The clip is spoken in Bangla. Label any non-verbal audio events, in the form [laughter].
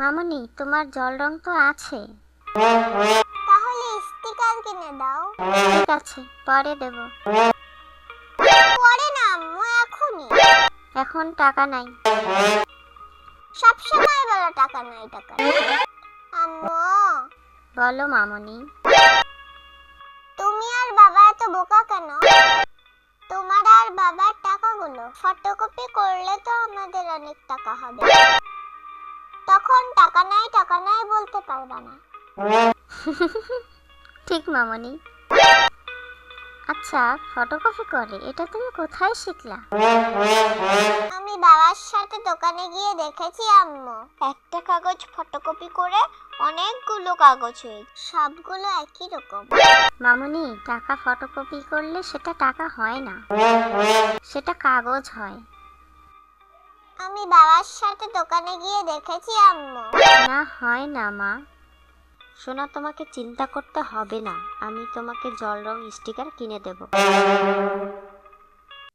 মামনি তোমার জল রং তো আছে। তাহলে স্টিকার কিনে দাও। ঠিক আছে পরে দেব। পরে না আম্মু এখনই। এখন টাকা নাই। সব সময় বলো টাকা নাই টাকা নাই। আম্মু। বলো মামনি। তুমি আর বাবা এত বোকা কেন? তোমার আর বাবার টাকাগুলো ফটোকপি করলে তো আমাদের অনেক টাকা হবে। টাকা নাই টাকা নাই বলতে পারবা না। [laughs] ঠিক মামনি। আচ্ছা ফটোকপি করে এটা তুমি কোথায় শিখলা? আমি বাবার সাথে দোকানে গিয়ে দেখেছি আম্মু। একটা কাগজ ফটোকপি করে অনেকগুলো কাগজ হয়েছে। সবগুলো একই রকম। মামনি টাকা ফটোকপি করলে সেটা টাকা হয় না। সেটা কাগজ হয়। আমি বাবার সাথে দোকানে গিয়ে দেখেছি, আম্মু। না, হয় না, মা। সোনা, তোমাকে চিন্তা করতে হবে না। আমি তোমাকে জল রং স্টিকার কিনে দেব।